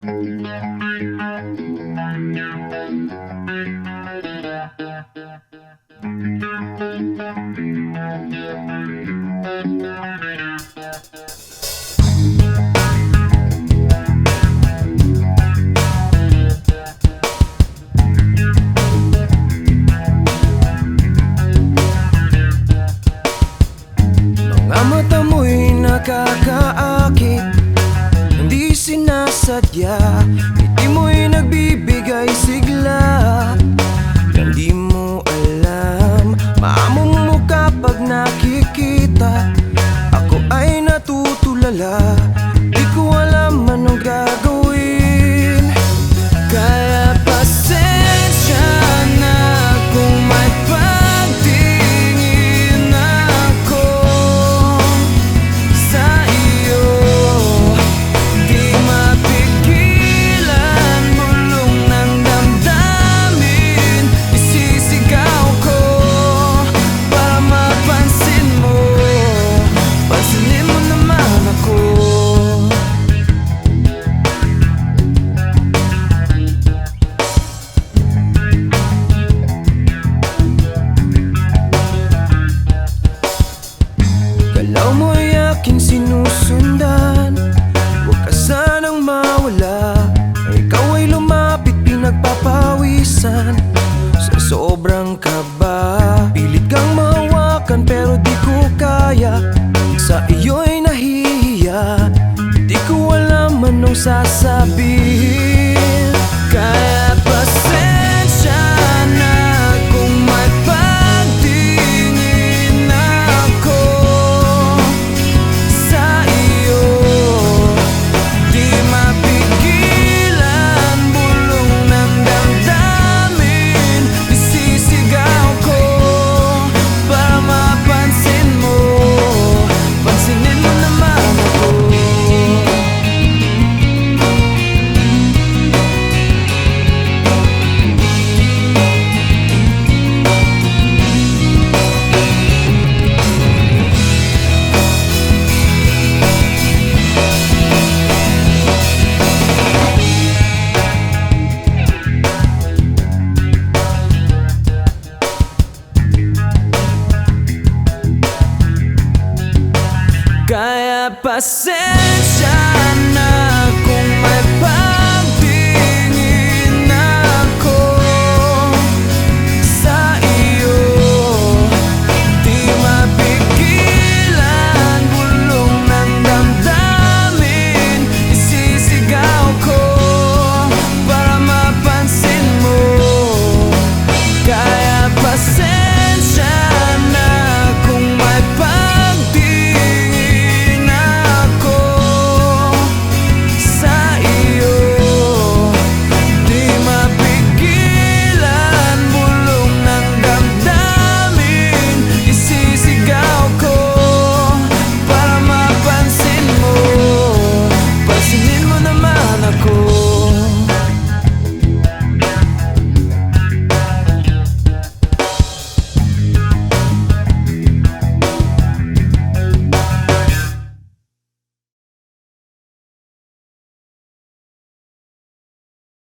Thank you. yeah. Galaw mo'y aking sinusundan. Huwag ka sanang mawala. Ikaw ay lumapit pinagpapawisan. Sa sobrang kaba Pilit kang mahawakan pero di ko kaya. Sa iyo'y nahihiya Di ko alam anong sasabihin passei.